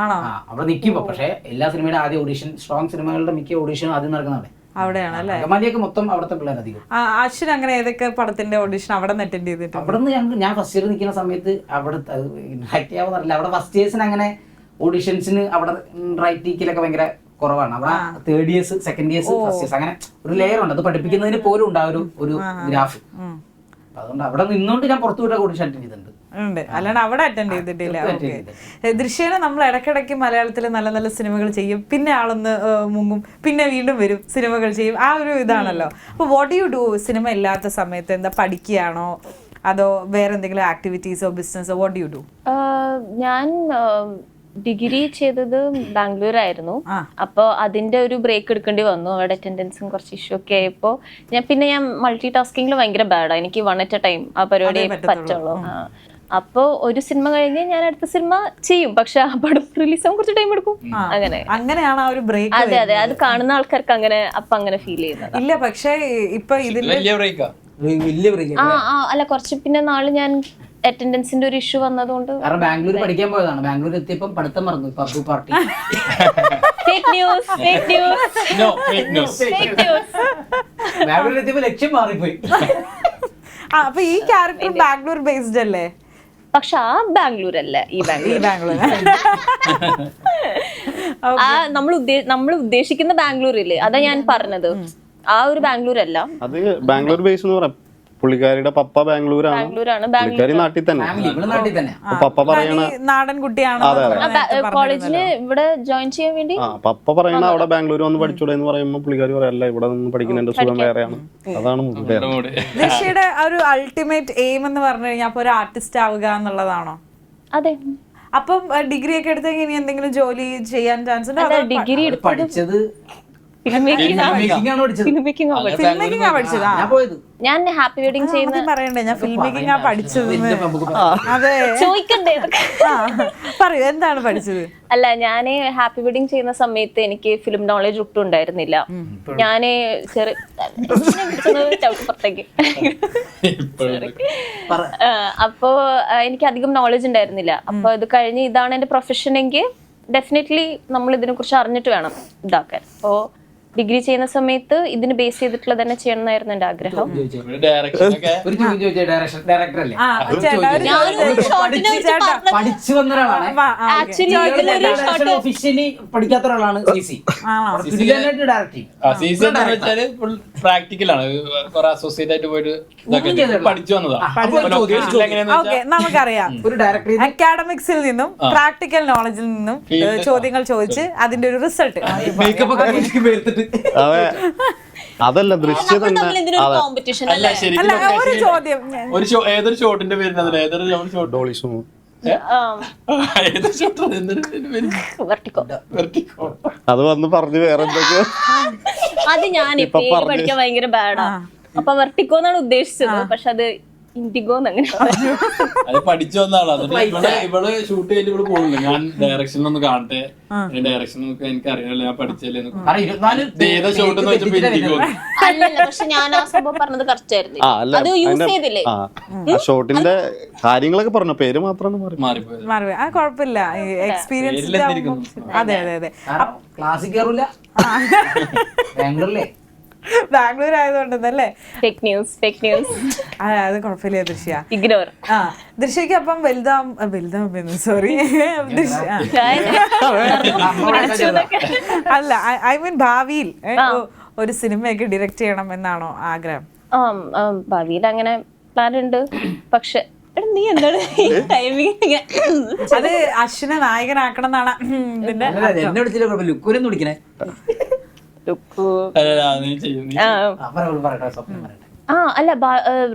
ആണോ? അവിടെ നിൽക്കുമ്പോ പക്ഷേ എല്ലാ സിനിമയുടെ ആദ്യ ഓഡിഷൻ സ്ട്രോങ് സിനിമകളുടെ മിക്ക ഓഡിഷനും ആദ്യം നടക്കുന്നതാണ് അവിടെയാണ് അല്ലേ? അങ്കമാലിയൊക്കെ മൊത്തം അവിടുത്തെ പിള്ളേർ അധികം. അശ്വിൻ അങ്ങനെ ഏതൊക്കെ പടത്തിന്റെ ഓഡിഷൻ അവിടെ നിന്ന് അറ്റൻഡ് ചെയ്തിട്ട് അവിടെ നിന്ന് ഞങ്ങൾ ഞാൻ ഫസ്റ്റ് ഇയർ നിൽക്കുന്ന സമയത്ത് അവിടെ ഇന്ററാക്ട് ചെയ്യാമെന്നറിയില്ല അവിടെ ഫസ്റ്റ് ഇയേഴ്സിന് അങ്ങനെ ഓഡിഷൻസിന് അവിടെ റൈറ്റിക്കിലൊക്കെ ഭയങ്കര കുറവാണ്. അവിടെ third years second years first years അങ്ങനെ ഒരു ലെയർ ഉണ്ട്. അത് പഠിപ്പിക്കുന്നതിന് പോലും ഉണ്ടാവും ഒരു ഗ്രാഫ്. അതുകൊണ്ട് അവിടെ നിന്നുകൊണ്ട് ഞാൻ പുറത്തു വിട്ട ഓഡിഷൻ അറ്റൻഡ് ചെയ്തിട്ടുണ്ട്. ഉണ്ട്. അല്ലാണ്ട് അവിടെ അറ്റൻഡ് ചെയ്തിട്ടില്ല. ഓക്കെ ദൃശ്യേന നമ്മൾ ഇടയ്ക്കിടയ്ക്ക് മലയാളത്തിൽ നല്ല നല്ല സിനിമകൾ ചെയ്യും. പിന്നെ ആളൊന്ന് മുങ്ങും. പിന്നെ വീണ്ടും വരും സിനിമകൾ ചെയ്യും. ആ ഒരു ഇതാണല്ലോ. അപ്പൊ വാട്ട് യു ഡു സിനിമ ഇല്ലാത്ത സമയത്ത് എന്താ പഠിക്കുകയാണോ? അതോ വേറെ എന്തെങ്കിലും ആക്ടിവിറ്റീസോ ബിസിനസ്സോ വാട്ട് യു ഡു ഞാൻ ഡിഗ്രി ചെയ്തത് ബാംഗ്ലൂർ ആയിരുന്നു അപ്പൊ അപ്പോൾ അതിന്റെ ഒരു ബ്രേക്ക് എടുക്കേണ്ടി വന്നു. അവിടെ അറ്റൻഡൻസും കുറച്ച് ഇഷ്യൂ ഒക്കെ ആയപ്പോൾ ഞാൻ പിന്നെ ഞാൻ മൾട്ടി ടാസ്കിങ്ങിൽ ഭയങ്കര ബാഡാണ് എനിക്ക് വൺ അറ്റ് എ ടൈം ആ പരിപാടി പറ്റുള്ളൂ. അപ്പോൾ ഒരു സിനിമ കഴിഞ്ഞ് ഞാൻ അടുത്ത സിനിമ ചെയ്യും. പക്ഷെ ആ പടം റിലീസ് ആവാൻ കുറച്ച് ടൈം എടുക്കും. അങ്ങനെ. അങ്ങനെയാണ് ആ ഒരു ബ്രേക്ക് അതെ അതെ. അത് കാണുന്ന ആൾക്കാർക്ക് അങ്ങനെ അപ്പൊ അങ്ങനെ ഫീൽ ചെയ്യുന്നത്. ഇല്ല പക്ഷേ ഇപ്പൊ ഇതിന്റെ വലിയ ബ്രേക്കാ വലിയ ബ്രേക്ക് ആ ആ. അല്ല കുറച്ച് പിന്നെ നാളെ ഞാൻ അറ്റൻഡൻസിന്റെ ഒരു ഇഷ്യൂ വന്നതുകൊണ്ട് കാരണം ബാംഗ്ലൂർ പഠിക്കാൻ പോയതാണ്. ബാംഗ്ലൂർ എത്തിയപ്പോൾ പഠിത്തം മറന്നു. Pub party. Fake news fake news fake news fake news ബാംഗ്ലൂരിൽ എത്തിയപ്പോ ലക്ഷ്യം മാറിപ്പോയി. അപ്പൊ ഈ ക്യാരക്ടർ ബാംഗ്ലൂർ ബേസ്ഡ് അല്ലേ? പക്ഷെ ആ ബാംഗ്ലൂർ അല്ല ഈ ബാംഗ്ലൂർ ബാംഗ്ലൂർ ആ നമ്മൾ നമ്മൾ ഉദ്ദേശിക്കുന്ന ബാംഗ്ലൂർ ഇല്ലേ അതാ ഞാൻ പറഞ്ഞത്. ആ ഒരു ബാംഗ്ലൂർ അല്ല അത് ബാംഗ്ലൂർ ബേസ് എന്ന് പറയാം. പുള്ളിക്കാരിയുടെ പപ്പ ബാംഗ്ലൂരാണ്. ബാംഗ്ലൂരാണ് പുള്ളിക്കാരി നാട്ടിൽ തന്നെ. ഫാമിലി ഇവിടെ നാട്ടിൽ തന്നെ. പപ്പ പറയണ നാടൻ കുട്ടിയാണ് അതെ, അതെ. കോളേജിൽ ഇവിടെ ജോയിൻ ചെയ്യാൻ വേണ്ടി? ആ പപ്പ പറയണ അവിടെ ബാംഗ്ലൂർ വന്ന് പഠിച്ചൂടെ എന്ന് പറയുമ്പോൾ പുള്ളിക്കാരി പറയല്ല ഇവിടെ നിന്ന് പഠിക്കുന്നതിന്റെ സുഖം വേറെയാണ്. അതാണ് മൂട് ഒരു അൾട്ടിമേറ്റ് എയിം എന്ന് പറഞ്ഞു കഴിഞ്ഞാൽ അപ്പൊ ഒരു ആർട്ടിസ്റ്റ് ആവുക എന്നുള്ളതാണോ? അതെ. അപ്പം ഡിഗ്രി ഒക്കെ എടുത്തെങ്കിൽ ഇനി എന്തെങ്കിലും ജോലി ചെയ്യാൻ ചാൻസ് ഉണ്ട്? ഡിഗ്രി പഠിച്ചത് മേക്കിംഗ് മേക്കിംഗ് ആണ് പഠിച്ചത്. ഫിലിം മേക്കിംഗ് ഫിലിം മേക്കിംഗ് ആ പഠിച്ചത്. ഞാൻ പോയത്. ഞാൻ ഹാപ്പി വെഡിങ് ചെയ്യുന്ന ആദ്യം പറയണ്ടേ ഞാൻ ഫിലിം മേക്കിംഗ് ആ. പഠിച്ചത്. അതെ. ചോദിക്കണ്ടേ? ഇതൊക്കെ? ആ പറയൂ എന്താണ് പഠിച്ചത്? അല്ല ഞാൻ ഹാപ്പി വെഡിങ് ചെയ്യുന്ന സമയത്ത് എനിക്ക് ഫിലിം നോളജ് ഒട്ടും ഉണ്ടായിരുന്നില്ല. ഞാൻ ചെറിയ പുറത്തേക്ക്. ഇപ്പോഴും പറ. ആ, അപ്പോ ആ, എനിക്ക് അധികം നോളജ് ഉണ്ടായിരുന്നില്ല. അപ്പൊ ഇത് കഴിഞ്ഞ് ഇതാണ് എന്റെ പ്രൊഫഷൻ എങ്കിൽ ഡെഫിനറ്റ്ലി നമ്മൾ ഇതിനെ കുറിച്ച് അറിഞ്ഞിട്ട് വേണം ഇതാക്കാൻ. അപ്പോ ഡിഗ്രി ചെയ്യുന്ന സമയത്ത് ഇതിന് ബേസ് ചെയ്തിട്ടുള്ള തന്നെ ചെയ്യണം എന്നായിരുന്നു എന്റെ ആഗ്രഹം. ഒരു ചോദ്യം ഡയറക്ഷൻ ഡയറക്ടർ അല്ലേ? പഠിച്ച് വന്ന ഒരാളാണ്. ആക്ച്വലി ഇതിലൊരു ഷോർട്ട് ഒഫീഷ്യലി പഠിക്കാത്ത ഒരാളാണ് സീസൺ എന്ന് വെച്ചാൽ ഫുൾ പ്രാക്ടിക്കൽ ആണ്. കുറെ അസോസിയേറ്റ് ആയിട്ട് പോയിട്ട് ഇതൊക്കെ പഠിച്ചു വന്നതാ. അപ്പൊ. എങ്ങനെയാന്ന് ഓക്കെ നമുക്കറിയാം. ഒരു ഡയറക്ടർ അക്കാഡമിക്സിൽ നിന്നും പ്രാക്ടിക്കൽ നോളജിൽ നിന്നും ഏഹ്, ചോദ്യങ്ങൾ ചോദിച്ച് അതിന്റെ ഒരു റിസൾട്ട് മേക്കപ്പ് ഒക്കെ എനിക്ക് പേർത്തിട്ട് അതെ അതല്ല ദൃശ്യം ഒരു ചോദ്യം ഞാൻ- ഒരു ഷോ ഏതൊരു ഷോട്ടിന്റെ പേരിന് അതിൽ ഏതൊരു ഷോട്ട് ഏതൊരു എന്തൊരു പേര്? വെർട്ടിക്കോ. വെർട്ടിക്കോ. അത് വന്ന് പറഞ്ഞു വേറെ എന്തൊക്കെയോ. അത് ഞാൻ ഇപ്പൊ പേര് പറഞ്ഞു. പഠിക്കാൻ ഭയങ്കര ബാഡാ അപ്പൊ വെർട്ടിക്കോ എന്നാണ് ഉദ്ദേശിച്ചത്. പക്ഷെ അത് ഇൻഡിഗോ അങ്ങനെ. അത് പഠിച്ചു എന്നിട്ട് ഇവൾ ഷൂട്ട് ചെയ്തിട്ട് ഇവിടെ പോകുന്നില്ല ഞാൻ ഡയറക്ഷൻ ഒന്ന് കാണട്ടെ. ഡയറക്ഷൻ എനിക്ക് അറിയാനില്ല ഞാൻ പഠിച്ചല്ലേ ഏതാ ഷോട്ട് എന്ന് വെച്ചപ്പോ എനിക്ക് അല്ലല്ല പക്ഷെ ഞാൻ ആ സംഭവം പറഞ്ഞത് കറക്റ്റ് ആയിരുന്നു. അത് യൂസ് ചെയ്തില്ലേ? ഷോട്ടിന്റെ കാര്യങ്ങളൊക്കെ പറഞ്ഞു? പേര് മാത്രമാണ് പറഞ്ഞു മാറിപ്പോയത്. മാറി ആ കുഴപ്പമില്ല. എക്സ്പീരിയൻസ് അതെ അതെ. അതെ ക്ലാസ്സിൽ കയറൂല ബാംഗ്ലൂരിലെ. ബാംഗ്ലൂർ ആയതുകൊണ്ടെന്നല്ലേ ഫേക്ക് ന്യൂസ് ഫേക്ക് ന്യൂസ് ആ അത് കുഴപ്പമില്ല ദൃശ്യ. ഇഗ്നോർ ആ ദൃശ്യക്ക് അപ്പം വലുതാം വലുതാം സോറി ദൃശ്യ അല്ല ഐ മീൻ ഭാവിയിൽ ഒരു സിനിമയൊക്കെ ഡിറക്റ്റ് ചെയ്യണം എന്നാണോ ആഗ്രഹം ഭാവിയിൽ അങ്ങനെ പ്ലാൻ ഉണ്ട്. പക്ഷെ എടാ, നീ എന്താണ് ടൈമിങ് അത് അശ്വിനെ നായകനാക്കണം എന്നാണ് ലുക്കൂരെന്ന് വിളിക്കണേ. ആ. അല്ല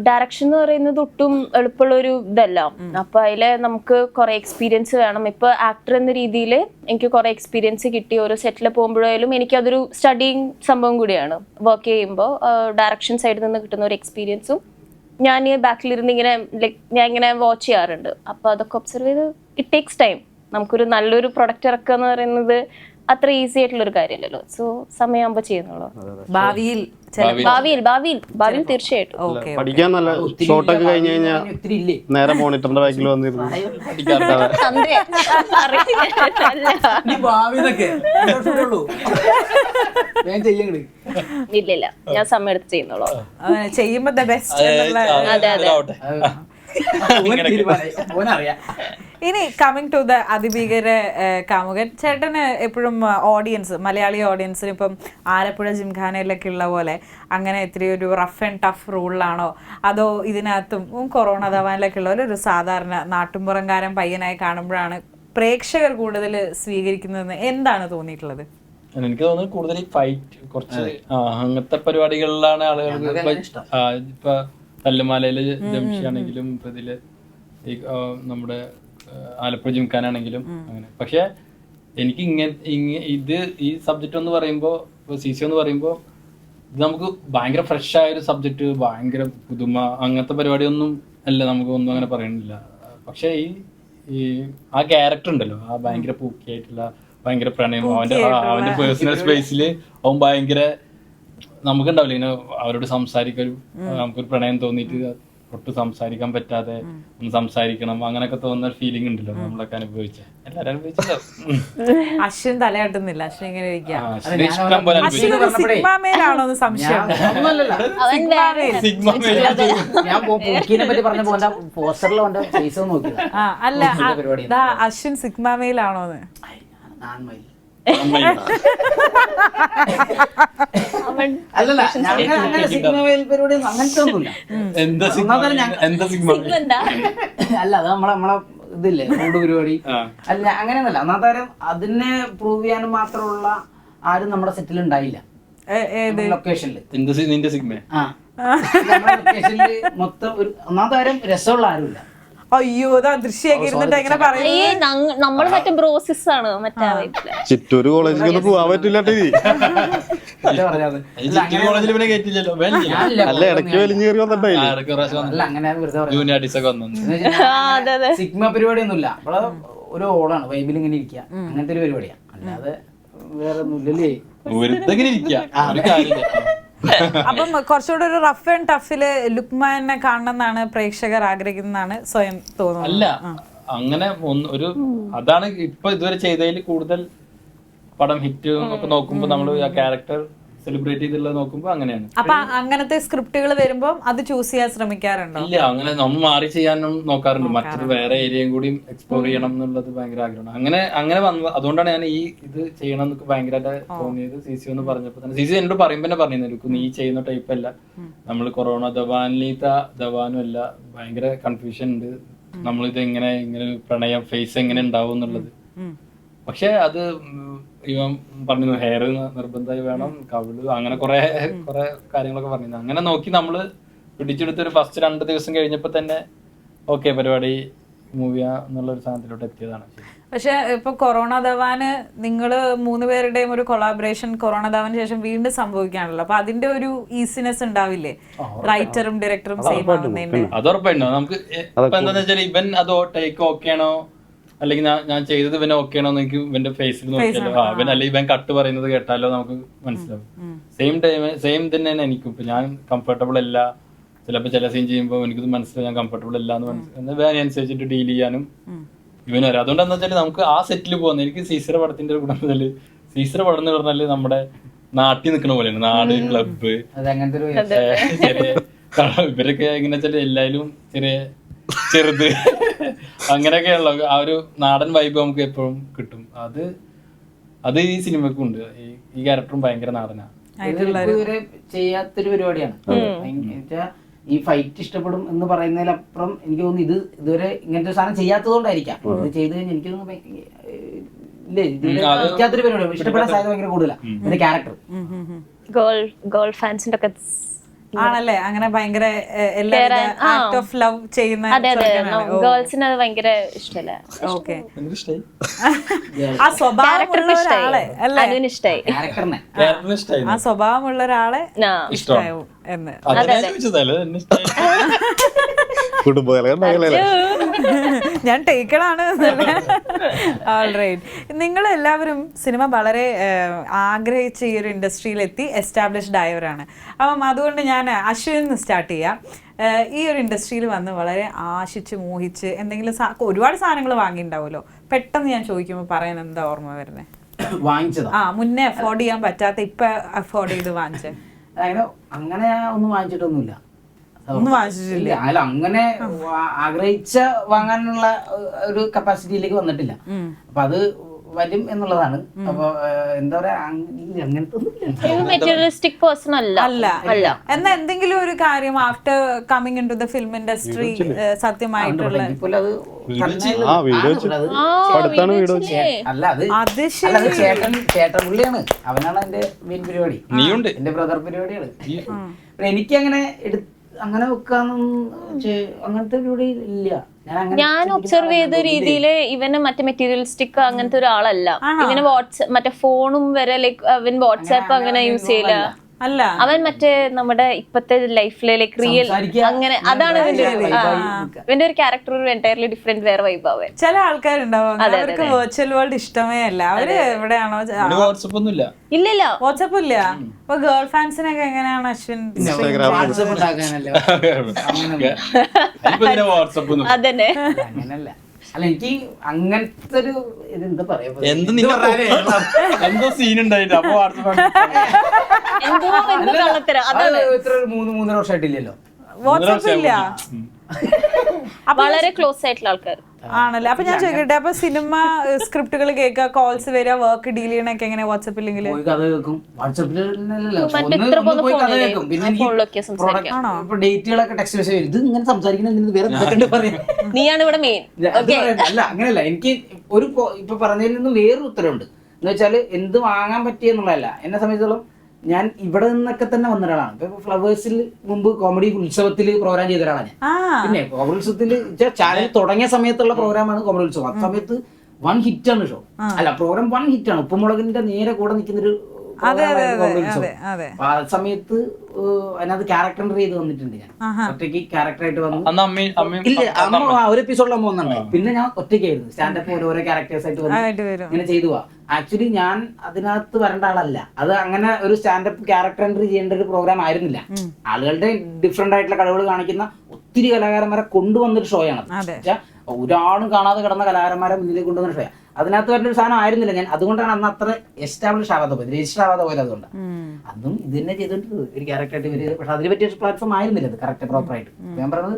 ഡയറക്ഷൻ എന്ന് പറയുന്നത് ഒട്ടും എളുപ്പമുള്ള ഒരു ഇതല്ല അപ്പൊ അതിൽ നമുക്ക് കുറെ എക്സ്പീരിയൻസ് വേണം. ഇപ്പൊ ആക്ടർ എന്ന രീതിയിൽ എനിക്ക് കുറെ എക്സ്പീരിയൻസ് കിട്ടി. ഓരോ സെറ്റിൽ പോകുമ്പോഴായാലും എനിക്ക് അതൊരു സ്റ്റഡിങ് സംഭവം കൂടിയാണ്. വർക്ക് ചെയ്യുമ്പോൾ ഡയറക്ഷൻ സൈഡിൽ നിന്ന് കിട്ടുന്ന ഒരു എക്സ്പീരിയൻസും ഞാൻ ബാക്കിലിരുന്ന് ഇങ്ങനെ ലൈക്ക് ഞാൻ ഇങ്ങനെ വാച്ച് ചെയ്യാറുണ്ട്. അപ്പൊ അതൊക്കെ ഒബ്സർവ് ചെയ്ത് ഇറ്റ് ടേക്സ് ടൈം നമുക്കൊരു നല്ലൊരു പ്രൊഡക്റ്റ് ഇറക്കുക എന്ന് പറയുന്നത് അത്ര ഈസി ആയിട്ടുള്ള ഒരു കാര്യമല്ലല്ലോ സോ സമയമാകുമ്പോൾ ചെയ്യുന്നുള്ളൂ ഭാവിയിൽ ഭാവിയിൽ. ഭാവിയിൽ ഭാവിയിൽ തീർച്ചയായിട്ടും. ഓക്കെ പഠിക്കാൻ നല്ല ഷോട്ടൊക്കെ കഴിഞ്ഞ് കഴിഞ്ഞാൽ നേരെ മോണിറ്ററിന്റെ ബാക്കിൽ വന്നിരുന്നു. തന്തേ. അറിയില്ല. നീ ഭാവിന്നൊക്കെ ഞാൻ ഞാൻ ചെയ്യണേ ഇല്ലില്ല ഞാൻ സമയം എടുത്ത് ചെയ്യുന്നുള്ളൂ. ചെയ്യുമ്പോ ദ ബെസ്റ്റ് അതെ, അതെ. ഇനി കമ്മിങ് ടു ദ അതിഭീകര കാമുകൻ. ചേട്ടന് എപ്പോഴും ഓഡിയൻസ് മലയാളി ഓഡിയൻസിന് ഇപ്പം ആലപ്പുഴ ജിംഖാനയിലൊക്കെ ഉള്ള പോലെ അങ്ങനെ ഇത്തിരി ഒരു റഫ് ആൻഡ് ടഫ് റൂളിലാണോ അതോ ഇതിനകത്തും കൊറോണ ധവാനിലൊക്കെ ഉള്ള പോലെ ഒരു സാധാരണ നാട്ടുമ്പുറംകാരൻ പയ്യനായി കാണുമ്പോഴാണ് പ്രേക്ഷകർ കൂടുതൽ സ്വീകരിക്കുന്നതെന്ന് എന്താണ് തോന്നിയിട്ടുള്ളത്? എനിക്ക് തോന്നുന്നു കൂടുതൽ ഫൈറ്റ് കുറച്ച് അങ്ങനത്തെ പരിപാടികളിലാണ് ആളുകൾക്ക് ഇപ്പൊ തല്ലുമാലയിൽ ജംഷി ആണെങ്കിലും ഇപ്പൊ ഇതിൽ ഈ നമ്മുടെ ആലപ്പുഴ ജിംഖാനാണെങ്കിലും അങ്ങനെ. പക്ഷെ എനിക്ക് ഇങ്ങനെ ഇങ്ങ- ഇത് ഈ സബ്ജക്റ്റ് എന്ന് പറയുമ്പോ സി സി എന്ന് പറയുമ്പോ ഇത് നമുക്ക് ഭയങ്കര ഫ്രഷ് ആയ ഒരു സബ്ജക്റ്റ് ഭയങ്കര പുതുമ അങ്ങനത്തെ പരിപാടിയൊന്നും അല്ല നമുക്ക് ഒന്നും അങ്ങനെ പറയണില്ല. പക്ഷേ ഈ ഈ ആ ക്യാരക്ടർ ഉണ്ടല്ലോ ആ ഭയങ്കര പൂക്കിയായിട്ടുള്ള ഭയങ്കര പ്രണയം അവന്റെ അവന്റെ പേഴ്സണൽ സ്പേസിൽ അവൻ ഭയങ്കര നമുക്കുണ്ടാവില്ല. ഇങ്ങനെ അവരോട് സംസാരിക്കൊരു നമുക്കൊരു പ്രണയം തോന്നിയിട്ട് ഒട്ടും സംസാരിക്കാൻ പറ്റാതെ ഒന്ന് സംസാരിക്കണം. അങ്ങനെയൊക്കെ തോന്നുന്ന ഫീലിംഗ് ഉണ്ടല്ലോ. നമ്മളൊക്കെ അനുഭവിച്ച. എല്ലാരും അനുഭവിച്ചല്ലോ. അശ്വിൻ തലയാട്ടുന്നില്ല അശ്വിൻ ഇങ്ങനെ ഇഷ്ടം പോലെ അല്ല ദാ അശ്വിൻ സിഗ്മ അല്ലല്ല ഞങ്ങൾ അങ്ങനെ സിഗ്നൽ പരിപാടി അങ്ങനത്തെ ഒന്നുമില്ല. എന്താ സിഗ്മ എന്താ സിഗ്മ അല്ല അത് നമ്മളെ നമ്മളെ ഇതില്ലേ കൂട് പരിപാടി. അല്ല അങ്ങനെയൊന്നല്ല കാര്യം അതിനെ പ്രൂവ് ചെയ്യാനും മാത്രമുള്ള ആരും നമ്മുടെ സെറ്റിൽ ഉണ്ടായില്ല. ലൊക്കേഷനിൽ നിന്റെ സിഗ്മ ആ. നമ്മുടെ ലൊക്കേഷനിൽ മൊത്തം ഒരു ഒന്നാം താരം രസമുള്ള ആരുമില്ല. അയ്യോ ഇതാ ദൃശ്യൊക്കെ ഇരുന്നിട്ട് എങ്ങനെ പറയുന്നത്. നമ്മൾ മറ്റേ ബ്രോസിസ് ആണ് മറ്റേ കോളേജിലേക്ക് ഒന്നും പോവാൻ പറ്റില്ല അല്ല, കോളേജിൽ ഇടയ്ക്ക് വലിഞ്ഞു കയറി വന്നിട്ടില്ല സിഗ്മ പരിപാടി ഒന്നുമില്ല നമ്മൾ ഒരു ഓളാണ് വൈബിൽ ഇങ്ങനെ ഇരിക്കുക. അങ്ങനത്തെ ഒരു പരിപാടിയാണ് അല്ലാതെ വേറെ ഒന്നുമില്ലല്ലേ. ഇരിക്കുക. ഒരു കാര്യമില്ല. അപ്പം കുറച്ചുകൂടെ ഒരു റഫ് ആൻഡ് ടഫിൽ ലുക്മാനെ കാണണമെന്നാണ് പ്രേക്ഷകർ ആഗ്രഹിക്കുന്നതാണ് സ്വയം തോന്നുന്നത്. അല്ല അങ്ങനെ ഒരു അതാണ് ഇപ്പൊ ഇതുവരെ ചെയ്തതിൽ കൂടുതൽ പടം ഹിറ്റ് ഒക്കെ നോക്കുമ്പോ നമ്മൾ ആ ക്യാരക്ടർ സെലിബ്രേറ്റ് ചെയ്തുള്ളത് നോക്കുമ്പോ അങ്ങനെയാണ്. അപ്പൊ അങ്ങനത്തെ സ്ക്രിപ്റ്റുകൾ വരുമ്പോൾ അത് ചൂസ് ചെയ്യാൻ ശ്രമിക്കാറുണ്ടോ? ഇല്ല അങ്ങനെ നമ്മൾ മാറി ചെയ്യാനും നോക്കാറുണ്ട്. മറ്റൊരു വേറെ ഏരിയയും കൂടി എക്സ്പ്ലോർ ചെയ്യണം എന്നുള്ളത് ഭയങ്കര ആഗ്രഹമാണ്. അങ്ങനെ അങ്ങനെ വന്നു അതുകൊണ്ടാണ് ഞാൻ ഈ ഇത് ചെയ്യണം എന്നൊക്കെ ഭയങ്കരമായിട്ട് തോന്നിയത് സി സി എന്ന് പറഞ്ഞപ്പോ തന്നെ. സി സി എന്നോട് പറയുമ്പോ തന്നെ പറഞ്ഞിരുന്നു നീ ചെയ്യുന്ന ടൈപ്പ് അല്ല. നമ്മൾ കൊറോണ ദവാനിലീത്ത ദവാനും അല്ല ഭയങ്കര കൺഫ്യൂഷൻ ഉണ്ട്. നമ്മളിത് എങ്ങനെ ഇങ്ങനെ പ്രണയം ഫേസ് എങ്ങനെ ഉണ്ടാവും എന്നുള്ളത്. പക്ഷെ അത് ഇവൻ പറഞ്ഞു ഹെയർ നിർബന്ധമായി വേണം കവിൾ അങ്ങനെ കുറെ കുറെ കാര്യങ്ങളൊക്കെ പറഞ്ഞു അങ്ങനെ നോക്കി നമ്മൾ പിടിച്ചെടുത്ത് ഒരു ഫസ്റ്റ് രണ്ട് ദിവസം കഴിഞ്ഞപ്പോ തന്നെ ഓക്കെ പരിപാടി മൂവിയ എന്നുള്ള ഒരു സാധനത്തിലോട്ട് എത്തിയതാണ്. പക്ഷെ ഇപ്പൊ കൊറോണ ധവാന് നിങ്ങൾ മൂന്ന് പേരുടെയും ഒരു കൊളാബറേഷൻ കൊറോണ ധവാന് ശേഷം വീണ്ടും സംഭവിക്കാണല്ലോ അപ്പൊ അതിന്റെ ഒരു ഈസിനെസ് ഉണ്ടാവില്ലേ? റൈറ്ററും ഡയറക്ടറും സെയിം ആവുന്നതിന്റെ അത് ഉറപ്പായിട്ടുണ്ടോ നമുക്ക് വെച്ചാൽ ഇവൻ അതോ ടേക്ക് ഓക്കെ ആണോ? അല്ലെങ്കിൽ ഞാൻ ഞാൻ ചെയ്തത് ഇവൻ ഓക്കെ ആണോ എന്ന് എനിക്ക് ഇവന്റെ ഫേസിൽ നോക്കിയാലോ. ആ ഇവൻ അല്ലെങ്കിൽ ഇവൻ കട്ട് പറയുന്നത് കേട്ടാലോ നമുക്ക് മനസ്സിലാവും. സെയിം ടൈം സെയിം തന്നെയാണ് എനിക്കും. ഇപ്പൊ ഞാൻ കംഫർട്ടബിൾ അല്ല. ചിലപ്പോൾ ചില സീൻ ചെയ്യുമ്പോൾ എനിക്കിത് മനസ്സിലാവും ഞാൻ കംഫർട്ടബിൾ അല്ല എന്ന് മനസ്സിലാവും അനുസരിച്ചിട്ട് ഡീൽ ചെയ്യാനും ഇവൻ വരാം. അതുകൊണ്ട് എന്താ വെച്ചാൽ നമുക്ക് ആ സെറ്റിൽ പോകുന്നത് എനിക്ക് സീസറ പടത്തിന്റെ ഒരു മുതൽ സീസർ സീസറ പടം എന്ന് പറഞ്ഞാൽ നമ്മുടെ നാട്ടിൽ നിൽക്കുന്ന പോലെയാണ്. നാട് ക്ലബ്ബ് ഇവരൊക്കെ എങ്ങനെ വെച്ചാൽ എല്ലാരും ചെറിയ ചെറുത്. അങ്ങനെയൊക്കെയുള്ള ആ ഒരു നാടൻ വൈബ് നമുക്ക് എപ്പോഴും കിട്ടും. അത് അത് ഈ സിനിമക്കും ഉണ്ട്. ഈ- ക്യാരക്ടറും ഭയങ്കര നാടനാണ് ഇതുവരെ ചെയ്യാത്തൊരു പരിപാടിയാണ്. ഈ ഫൈറ്റ് ഇഷ്ടപ്പെടും എന്ന് പറയുന്നതിലപ്പുറം എനിക്ക് തോന്നുന്നു ഇത് ഇതുവരെ ഇങ്ങനത്തെ ഒരു സാധനം ചെയ്യാത്തതുകൊണ്ടായിരിക്കാം. ഇത് ചെയ്ത് കഴിഞ്ഞാൽ എനിക്ക് തോന്നുന്നു ഇഷ്ടപ്പെടാൻ സാധ്യത ഭയങ്കര കൂടുതലാണ് ക്യാരക്ടർ ഗേൾ ഗേൾ ഫാൻസിന്റെ ഒക്കെ ആണല്ലേ? അങ്ങനെ ഭയങ്കര ആക്ട് ഓഫ് ലവ് ചെയ്യുന്ന അതെ അതെ. ഗേൾസിന് അത് ഭയങ്കര ഇഷ്ടമല്ലേ ഓക്കെ. ആ സ്വഭാവമുള്ള ഒരാളെ അല്ലേ? ഇഷ്ടായി ആ സ്വഭാവമുള്ള ഒരാളെ എന്ന്. അതിനെ ഞാൻ ടേക്കണാണ് ഓൾറൈറ്റ് നിങ്ങൾ എല്ലാവരും സിനിമ വളരെ ആഗ്രഹിച്ച ഈ ഒരു ഇൻഡസ്ട്രിയിൽ എത്തി എസ്റ്റാബ്ലിഷ്ഡ് ആയവരാണ്. അപ്പം അതുകൊണ്ട് ഞാൻ അശ്വിനിൽ നിന്ന് സ്റ്റാർട്ട് ചെയ്യാം. ഈ ഒരു ഇൻഡസ്ട്രിയിൽ വന്ന് വളരെ ആശിച്ച് മോഹിച്ച് എന്തെങ്കിലും ഒരുപാട് സാധനങ്ങൾ വാങ്ങിയിട്ടുണ്ടാവുമല്ലോ. പെട്ടെന്ന് ഞാൻ ചോദിക്കുമ്പോൾ പറയാൻ എന്താ ഓർമ്മ വരുന്നത് വാങ്ങിച്ചതാ. ആ മുന്നേ അഫോർഡ് ചെയ്യാൻ പറ്റാത്ത ഇപ്പൊ അഫോർഡ് ചെയ്ത് വാങ്ങിച്ചത് അങ്ങനെ അങ്ങനെ ഒന്നും വാങ്ങിച്ചിട്ടൊന്നുമില്ല. ഒന്നും വാങ്ങിച്ചിട്ടില്ല അല്ല അങ്ങനെ ആഗ്രഹിച്ച വാങ്ങാനുള്ള ഒരു കപ്പാസിറ്റിയിലേക്ക് വന്നിട്ടില്ല. അപ്പൊ അത് വരും എന്നുള്ളതാണ്. അപ്പൊ എന്താ പറയാ അല്ല. എന്നാ എന്തെങ്കിലും ഒരു കാര്യം after coming into the film industry സത്യമായിട്ടുള്ള അല്ല അത് അത് അല്ല അത് ചേട്ടൻ ചേട്ടൻ പുള്ളിയാണ്. അവനാണ് എന്റെ മെയിൻ പരിപാടി. എന്റെ ബ്രദർ പരിപാടിയാണ്. എനിക്ക് അങ്ങനെ എടു അങ്ങനെ അങ്ങനത്തെ ഇല്ല. ഞാൻ ഒബ്സർവ് ചെയ്ത രീതിയിൽ ഇവന് മറ്റേ മെറ്റീരിയലിസ്റ്റിക് അങ്ങനത്തെ ഒരാളല്ല. ഇവന് വാട്സ്ആപ്പ് മറ്റേ ഫോണും വരെ ലൈക്ക് അവൻ വാട്സ്ആപ്പ് അങ്ങനെ യൂസ് ചെയ്യില്ല. അല്ല. അവൻ മറ്റേ നമ്മുടെ ഇപ്പത്തെ ലൈഫിലെ ലൈക്ക് റിയൽ അങ്ങനെ അതാണ് നിൽക്കുക. ഇവന്റെ ഒരു ക്യാരക്ടർ ഒരു എന്റയർലി ഡിഫറെന്റ് വേറെ വൈബ് ആവെ. ചില ആൾക്കാരുണ്ടാവും. അവർക്ക് വെർച്വൽ വേൾഡ് ഇഷ്ടമേ അല്ല. അവർ എവിടെയാണോ ഇല്ലല്ല ഒന്നും ഇല്ല ഇല്ലില്ല വാട്സപ്പ് ഇല്ല. അപ്പൊ ഗേൾ ഫാൻസിനൊക്കെ എങ്ങനെയാണ് അശ്വിൻ അതന്നെ. അങ്ങനല്ല. അല്ല എനിക്ക് അങ്ങനത്തെ ഒരു ഇത് എന്താ പറയാ? എന്ത് നിന്റെ എന്തോ സീൻ ഉണ്ടായിട്ട് അപ്പൊ വാട്സപ്പ് എന്തോ എന്തോ കള്ളത്തരം. അത് അതാണ്. ഇത്ര ഒരു മൂന്ന് മൂന്നര വർഷമായിട്ടില്ലല്ലോ. വാട്സപ്പ് ഇല്ല വളരെ ക്ലോസ് ആയിട്ടുള്ള ആൾക്കാർ. ആണല്ലേ? അപ്പൊ ഞാൻ ചോദിക്കട്ടെ അപ്പൊ സിനിമ സ്ക്രിപ്റ്റുകൾ കേൾക്കുക കോൾസ് വരിക വർക്ക് ഡീൽ ചെയ്യണൊക്കെ എങ്ങനെ പോയി കഥ കേൾക്കും. വാട്സപ്പിൽ മറ്റേ പോയി കഥ കേൾക്കും. പിന്നെ എനിക്ക് ഡേറ്റുകളൊക്കെ ടെക്സ്റ്റ് മെസ്സേജ് ഇത് ഇങ്ങനെ വേറെ എന്തൊക്കെ പറയാം നീയാണ് ഇവിടെ മെയിൻ. അല്ല അങ്ങനെയല്ല. എനിക്ക് ഒരു ഇപ്പൊ പറഞ്ഞതിൽ നിന്നും വേറൊരു ഉത്തരവുണ്ട്. എന്ന് വെച്ചാൽ എന്ത് വാങ്ങാൻ പറ്റിയെന്നുള്ളതല്ല. എന്നെ സംബന്ധിച്ചിടത്തോളം ഞാൻ ഇവിടെ നിന്നൊക്കെ തന്നെ വന്ന ഒരാളാണ് ഇപ്പൊ ഫ്ലവേഴ്സിൽ മുമ്പ് കോമഡി ഉത്സവത്തിൽ പ്രോഗ്രാം ചെയ്ത ഒരാളാണ് ഞാൻ പിന്നെ കോമഡി ഉത്സവത്തിൽ ചാനൽ തുടങ്ങിയ സമയത്തുള്ള പ്രോഗ്രാമാണ് കോമഡി ഉത്സവം. ആ സമയത്ത് വൺ ഹിറ്റ് ആണ് ഷോ അല്ല പ്രോഗ്രാം വൺ ഹിറ്റ് ആണ്. ഉപ്പുമുളകിന്റെ നേരെ കൂടെ നിൽക്കുന്ന ഒരു ആ സമയത്ത് അതിനകത്ത് ക്യാരക്ടർ ചെയ്ത് വന്നിട്ടുണ്ട് ഞാൻ. ഒറ്റയ്ക്ക് ക്യാരക്ടറായിട്ട് വന്നു. ഇല്ല അമ്മ ആ, ഒരു എപ്പിസോഡിൽ അമ്മ പിന്നെ ഞാൻ ഒറ്റയ്ക്കായിരുന്നു. സ്റ്റാൻഡപ്പ് ഓരോരോ ക്യാരക്ടേഴ്സ് ആയിട്ട് വന്നു ഇങ്ങനെ ചെയ്തു പോവാ ആക്ച്വലി ഞാൻ അതിനകത്ത് വരേണ്ട ആളല്ല. അത് അങ്ങനെ ഒരു സ്റ്റാൻഡപ്പ് ക്യാരക്ടർ എൻട്രി ചെയ്യേണ്ട ഒരു പ്രോഗ്രാം ആയിരുന്നില്ല. ആളുകളുടെ ഡിഫറെന്റ് ആയിട്ടുള്ള കഴിവുകൾ കാണിക്കുന്ന ഒത്തിരി കലാകാരന്മാരെ കൊണ്ടുവന്നൊരു ഷോയാണ്. ഒരാളും കാണാതെ കിടന്ന കലാകാരന്മാരെ മുന്നിലേക്ക് കൊണ്ടുവന്ന ഷോ അതിനകത്ത് വരുന്ന ഒരു സാധനം ആയിരുന്നില്ല ഞാൻ. അതുകൊണ്ടാണ് അന്ന് അത്ര എസ്റ്റാബ്ലിഷ് ആവാതെ പോയത്. രജിസ്റ്റർ ആവാതെ പോയത് അതുകൊണ്ടാണ് അതും ഇത് തന്നെ ചെയ്തിട്ട് ഒരു ക്യാരക്ടറായിട്ട് ഇവർ പക്ഷെ അതിന് പറ്റിയ പ്ലാറ്റ്ഫോം ആയിരുന്നില്ല അത്. കറക്റ്റ് പ്രോപ്പർ ആയിട്ട്. ഞാൻ പറഞ്ഞത്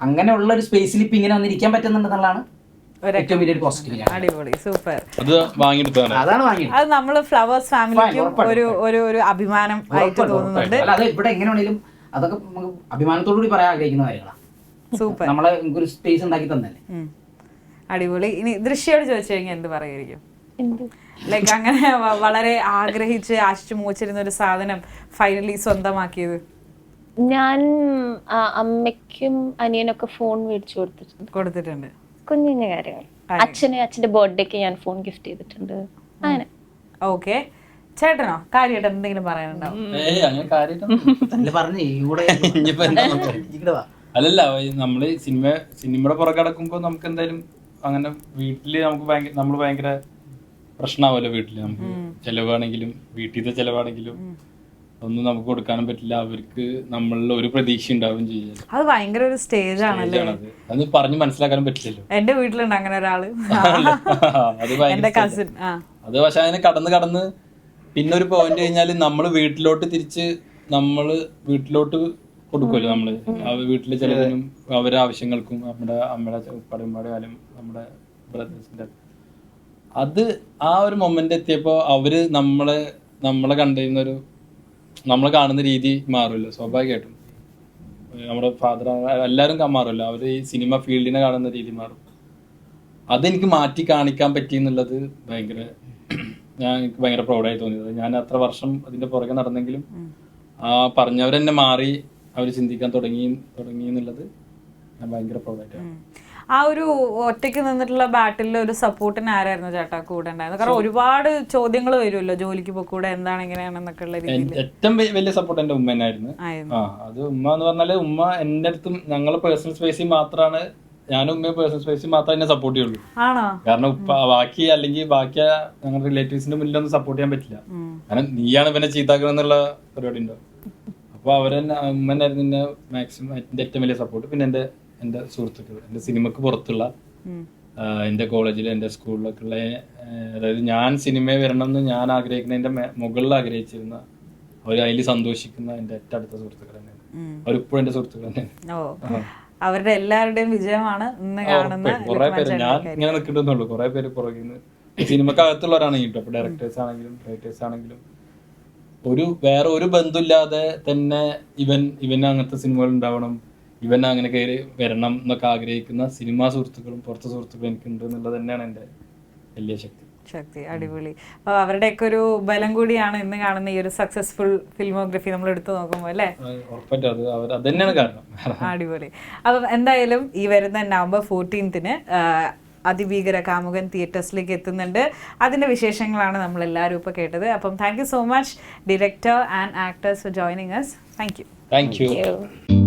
അങ്ങനെയുള്ള ഒരു സ്പേസിൽ ഇപ്പൊ ഇങ്ങനെ വന്നിരിക്കാൻ പറ്റുന്നുണ്ടെന്നുള്ളതാണ് ഏറ്റവും വലിയൊരു പോസിറ്റീവ് അടിപൊളി. സൂപ്പർ അത് വാങ്ങിയെടുത്താണ് അതാണ് വാങ്ങിയത് അത് നമ്മൾ ഫ്ലവേഴ്സ് ഫാമിലിക്കും ഒരു ഒരു ഒരു അഭിമാനം ആയിട്ട് തോന്നുന്നുണ്ട്. അല്ല അത് ഇവിടെ എങ്ങനെയാണെങ്കിലും അതൊക്കെ നമുക്ക് അഭിമാനത്തോടു കൂടി പറയാൻ ആഗ്രഹിക്കുന്ന കാര്യങ്ങളാണ് സൂപ്പർ നമ്മളെ ഒരു സ്പേസ് ഉണ്ടാക്കി തന്നല്ലേ. അടിപൊളി. ഇനി ദൃശ്യോട് ചോദിച്ചു കഴിഞ്ഞാൽ എന്ത് പറയുമായിരിക്കും എന്ത്? ലൈക്ക് അങ്ങനെ വളരെ ആഗ്രഹിച്ച് ആശിച്ചു മോച്ചിരുന്ന ഒരു സാധനം ഫൈനലി സ്വന്തമാക്കിയത്. ഞാൻ അമ്മയ്ക്കും അനിയനൊക്കെ ഫോൺ മേടിച്ചു കൊടുത്തിട്ടുണ്ട്. കൊടുത്തിട്ടുണ്ട്. കുഞ്ഞു കുഞ്ഞു കാര്യങ്ങൾ അച്ഛന് അച്ഛന്റെ ബർത്ത്ഡേക്ക് ഞാൻ ഫോൺ ഗിഫ്റ്റ് ചെയ്തിട്ടുണ്ട്. അങ്ങനെ. ഓക്കെ ചേട്ടനോ? കാര്യമായിട്ട് എന്തെങ്കിലും പറയാനുണ്ടോ? അല്ലല്ല ഈ നമ്മൾ സിനിമ സിനിമയുടെ പുറകെ കിടക്കുമ്പോ നമുക്ക് എന്തായാലും അങ്ങനെ വീട്ടിൽ നമുക്ക് ഭയങ്കര നമ്മൾ ഭയങ്കര പ്രശ്നമാവല്ലോ വീട്ടിൽ. നമുക്ക് ചെലവാണെങ്കിലും വീട്ടിലത്തെ ചെലവാണെങ്കിലും ഒന്നും നമുക്ക് കൊടുക്കാനും പറ്റില്ല. അവർക്ക് നമ്മളിൽ ഒരു പ്രതീക്ഷ ഉണ്ടാവും ചെയ്യും. അത് ഭയങ്കര ഒരു സ്റ്റേജ് ആണല്ലേ? അത്. പറഞ്ഞ് മനസ്സിലാക്കാനും പറ്റില്ലല്ലോ. എന്റെ വീട്ടിലുണ്ട് അങ്ങനെ ഒരാൾ. അത് ഭയങ്കര അത് പക്ഷെ അതിനെ കടന്ന് കടന്ന് പിന്നെ ഒരു പോയിന്റ് കഴിഞ്ഞാൽ നമ്മൾ വീട്ടിലോട്ട് തിരിച്ച് നമ്മൾ വീട്ടിലോട്ട് കൊടുക്കുമല്ലോ നമ്മൾ. വീട്ടിലെ ചിലതിനും അവരുടെ ആവശ്യങ്ങൾക്കും നമ്മുടെ അമ്മയുടെ ഉപ്പടയുമ്പോഴും നമ്മുടെ ബ്രദേഴ്സിന്റെ അത് ആ ഒരു മൊമെന്റ് എത്തിയപ്പോ അവർ നമ്മളെ നമ്മളെ കണ്ടിരുന്ന ഒരു നമ്മളെ കാണുന്ന രീതി മാറുമല്ലോ സ്വാഭാവികമായിട്ടും. നമ്മുടെ ഫാദർ എല്ലാവരും മാറുമല്ലോ. അവർ ഈ സിനിമ ഫീൽഡിനെ കാണുന്ന രീതി മാറും. അതെനിക്ക് മാറ്റി കാണിക്കാൻ പറ്റി എന്നുള്ളത് ഭയങ്കര ഞാൻ എനിക്ക് ഭയങ്കര പ്രൗഡായി തോന്നിയത്. ഞാൻ അത്ര വർഷം അതിന്റെ പുറകെ നടന്നെങ്കിലും ആ പറഞ്ഞവരെന്നെ മാറി അവർ ചിന്തിക്കാൻ തുടങ്ങി തുടങ്ങി എന്നുള്ളത് ഞാൻ ഭയങ്കര പ്രൗഡായിട്ടാണ് ആ ഒരു ഒറ്റയ്ക്ക് നിന്നിട്ടുള്ള ബാറ്റിൽ ഒരു സപ്പോർട്ടിന് ആരായിരുന്നു ചേട്ടാ കൂടെ ഉണ്ടായിരുന്നു കാരണം ഒരുപാട് ചോദ്യങ്ങൾ വരുമല്ലോ ജോലിക്ക് പോക്കൂടെ എന്താണ് എങ്ങനെയാണെന്നൊക്കെ ഉള്ള രീതിയിൽ ഏറ്റവും വലിയ സപ്പോർട്ട് എന്റെ ഉമ്മ തന്നെയായിരുന്നു. ആ അത് ഉമ്മ എന്ന് പറഞ്ഞാൽ ഉമ്മ എന്റെ അടുത്തും ഞങ്ങളെ പേഴ്സണൽ സ്പേസിൽ മാത്രമാണ് ഞാനും ഉമ്മയും പേഴ്സണൽ സ്പേസിൽ മാത്രമേ എന്നെ സപ്പോർട്ട് ചെയ്യുള്ളൂ. ആണോ? കാരണം ഉപ്പ ബാക്കി അല്ലെങ്കിൽ ബാക്കി ഞങ്ങളുടെ റിലേറ്റീവ്സിന്റെ മുന്നിലൊന്നും സപ്പോർട്ട് ചെയ്യാൻ പറ്റില്ല. കാരണം നീയാണ് ഇവനെ ചീത്താക്കണം എന്നുള്ള പരിപാടി ഉണ്ടാവും അപ്പൊ അവരെന്നെ അമ്മനായിരുന്നു എന്നെ മാക്സിമം എന്റെ ഏറ്റവും വലിയ സപ്പോർട്ട് പിന്നെ എന്റെ എന്റെ സുഹൃത്തുക്കൾ എന്റെ സിനിമക്ക് പുറത്തുള്ള എന്റെ എന്റെ കോളേജിൽ എന്റെ സ്കൂളിലൊക്കെ ഉള്ള അതായത് ഞാൻ സിനിമയെ വരണം എന്ന് ഞാൻ ആഗ്രഹിക്കുന്ന എന്റെ മുകളിൽ ആഗ്രഹിച്ചിരുന്ന അവർ അതിൽ സന്തോഷിക്കുന്ന എന്റെ ഏറ്റവും അടുത്ത സുഹൃത്തുക്കൾ തന്നെയാണ്. അവരിപ്പോഴും എന്റെ സുഹൃത്തുക്കൾ തന്നെയാണ്. അവരുടെ എല്ലാവരുടെയും വിജയമാണ് ഇന്ന് കാണുന്ന കുറെ പേര് ഞാൻ ഇങ്ങനെ നിൽക്കുന്നുള്ളൂ. കുറെ പേര് പുറകിൽ നിന്ന് സിനിമക്കകത്തുള്ളവരാണ് കേട്ടോ. അപ്പൊ ഡയറക്ടേഴ്സ് ആണെങ്കിലും റൈറ്റേഴ്സ് ആണെങ്കിലും ഒരു വേറെ ഒരു ബന്ധമില്ലാതെ തന്നെ ഇവൻ ഇവന് അങ്ങനത്തെ സിനിമകൾ ഉണ്ടാവണം ഇവൻ അങ്ങനെ കയറി വരണം എന്നൊക്കെ ആഗ്രഹിക്കുന്ന സിനിമാ സുഹൃത്തുക്കളും പുറത്തെ സുഹൃത്തുക്കളും എനിക്കുണ്ട് എന്നുള്ളത് തന്നെയാണ് എന്റെ വലിയ ശക്തി. ശക്തി അടിപൊളി. അപ്പൊ അവരുടെയൊക്കെ ഒരു ബലം കൂടിയാണ് ഇന്ന് കാണുന്ന ഈ ഒരു സക്സസ്ഫുൾ ഫിലിമോഗ്രഫി നമ്മൾ എടുത്തു നോക്കുമ്പോൾ അല്ലേ? അത് തന്നെയാണ് കാരണം. അടിപൊളി. അപ്പം എന്തായാലും ഈ വരുന്ന നവംബർ ഫോർട്ടീൻത്തിന് അതിഭീകര കാമുകൻ തിയേറ്റേഴ്സിലേക്ക് എത്തുന്നുണ്ട്. അതിന്റെ വിശേഷങ്ങളാണ് നമ്മൾ എല്ലാവരും ഇപ്പോൾ കേട്ടത്. അപ്പം thank you so much director and actors for joining us thank you thank you Thank you.